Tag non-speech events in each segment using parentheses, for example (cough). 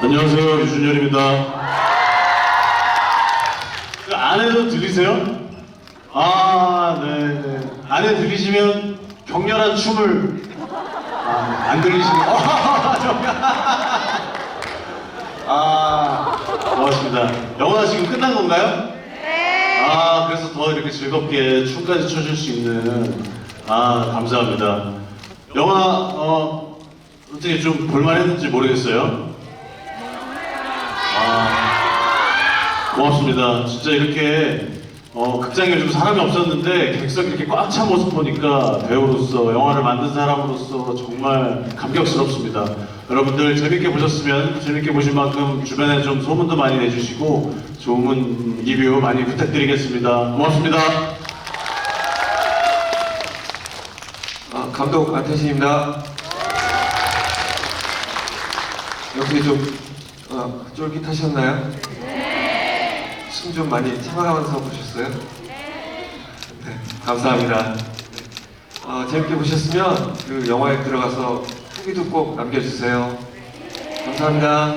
안녕하세요 유준열입니다. 그 안에도 들리세요? 아, 네, 네. 안에 들리시면 격렬한 춤을 아, 안 들리시면 (laughs) 아, 고맙습니다. 영화 지금 끝난 건가요? 네. 아, 그래서 더 이렇게 즐겁게 춤까지 춰줄 수 있는 아, 감사합니다. 영화 어, 어떻게 좀 볼만했는지 모르겠어요. 아, 고맙습니다. 진짜 이렇게 어, 극장에 요즘 사람이 없었는데 객석이 이렇게 꽉 찬 모습 보니까 배우로서 영화를 만든 사람으로서 정말 감격스럽습니다. 여러분들 재밌게 보셨으면 재밌게 보신 만큼 주변에 좀 소문도 많이 내주시고 좋은 리뷰 많이 부탁드리겠습니다. 고맙습니다. 아, 감독 안태신입니다. 어떻게 좀 어, 쫄깃하셨나요? 숨좀 많이 참아가면서 보셨어요? 네, 감사합니다. 어, 재밌게 보셨으면 그 영화에 들어가서 후기도 꼭 남겨주세요. 감사합니다.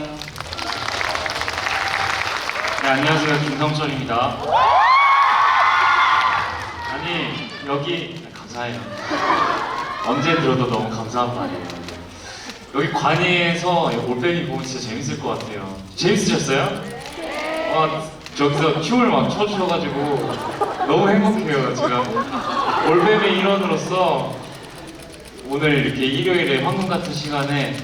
네, 안녕하세요. 김성철입니다. 아니, 여기, 감사해요. 언제 들어도 너무 감사한 말이에요. 여기 관에서 올빼미 보면 진짜 재밌을 것 같아요. 재밌으셨어요? 와, 저기서 춤을 막 춰주셔가지고 너무 행복해요, 제가. 올빼미 일원으로서 오늘 이렇게 일요일에 황금 같은 시간에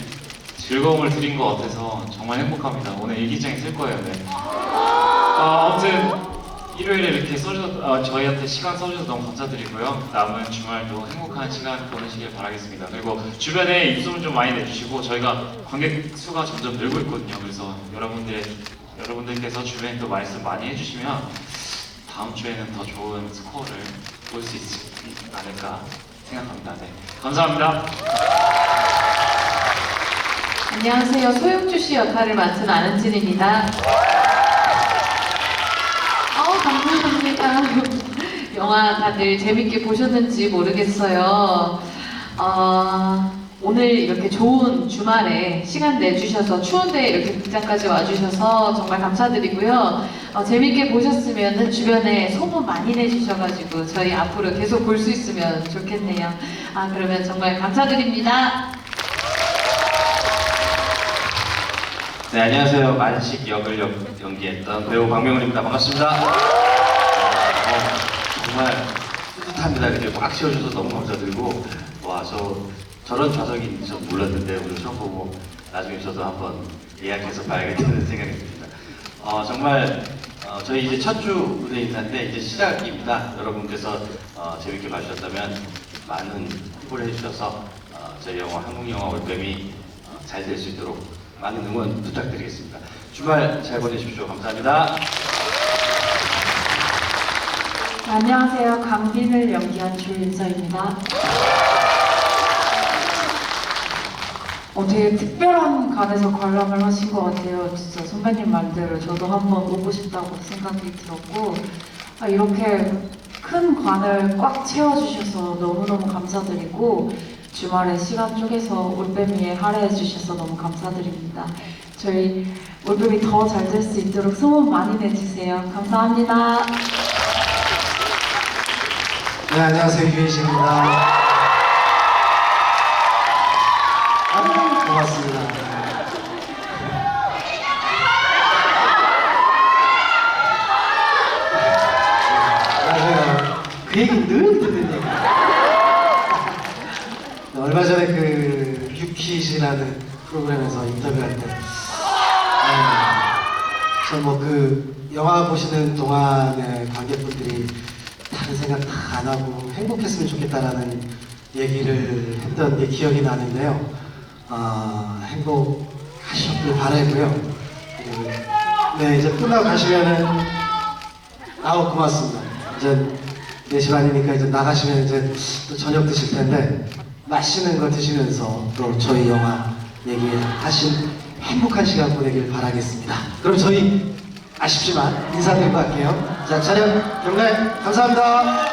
즐거움을 드린 것 같아서 정말 행복합니다. 오늘 일기장에 쓸 거예요, 네. 아, 아무튼 일요일에 이렇게 써주셔서 아, 저희한테 시간 써주셔서 너무 감사드리고요. 남은 주말도 행복한 시간 보내시길 바라겠습니다. 그리고 주변에 입소문 좀 많이 내주시고 저희가 관객 수가 점점 늘고 있거든요. 그래서 여러분들의 여러분들께서 주변에 또 말씀 많이 해주시면 다음 주에는 더 좋은 스코어를 볼 수 있지 않을까 생각합니다. 네, 감사합니다. 안녕하세요. 소영주 씨 역할을 맡은 안은진입니다. 감사합니다. 영화 다들 재밌게 보셨는지 모르겠어요. 어, 오늘 이렇게 좋은 주말에 시간 내주셔서 추운데 이렇게 극장까지 와주셔서 정말 감사드리고요. 어, 재밌게 보셨으면 주변에 소문 많이 내주셔가지고 저희 앞으로 계속 볼 수 있으면 좋겠네요. 아, 그러면 정말 감사드립니다. 네, 안녕하세요. 만식 역을 연- 연기했던 배우 박명훈입니다. 반갑습니다. 어, 정말 뿌듯합니다. 이렇게 꽉 채워주셔서 너무 감사드리고, 와, 저, 저런 좌석이 전 몰랐는데, 오늘 처음 보고, 나중에 저도 한번 예약해서 봐야겠다는 (laughs) 생각이 듭니다. 어, 정말, 어, 저희 이제 첫 주 무대 인사인데, 이제 시작입니다. 여러분께서 어, 재밌게 봐주셨다면, 많은 홍보를 해주셔서, 어, 저희 영화, 한국 영화 올빼미 어, 잘될 수 있도록 많은 응원 부탁드리겠습니다. 주말 잘 보내십시오. 감사합니다. 안녕하세요. 강빈을 연기한 주인서입니다. 어, 되게 특별한 관에서 관람을 하신 것 같아요. 진짜 선배님 말대로 저도 한번 오고 싶다고 생각이 들었고 아, 이렇게 큰 관을 꽉 채워주셔서 너무너무 감사드리고 주말에 시간 쪼개서 올빼미에 할애해 주셔서 너무 감사드립니다. 저희 올빼미 더 잘 될 수 있도록 소문 많이 내주세요. 감사합니다. 네, 안녕하세요. 유혜진입니다. 아, 고맙습니다. 맞아요. 그 얘기 늘 듣는 얘기. 얼마 전에 그 유퀴즈라는 프로그램에서 인터뷰할 때, 저뭐 그 영화 보시는 동안에 관객분들이 다른 생각 다 안 하고 행복했으면 좋겠다라는 얘기를 했던 게 기억이 나는데요. 아, 행복하셨길 바라고요. 그, 네, 이제 끝나고 가시면은 아우 고맙습니다. 이제 4시 반이니까 이제 나가시면 이제 또 저녁 드실 텐데 맛있는 거 드시면서 또 저희 영화 얘기하신 행복한 시간 보내길 바라겠습니다. 그럼 저희 아쉽지만 인사드리고 갈게요. 자, 촬영 경례 감사합니다.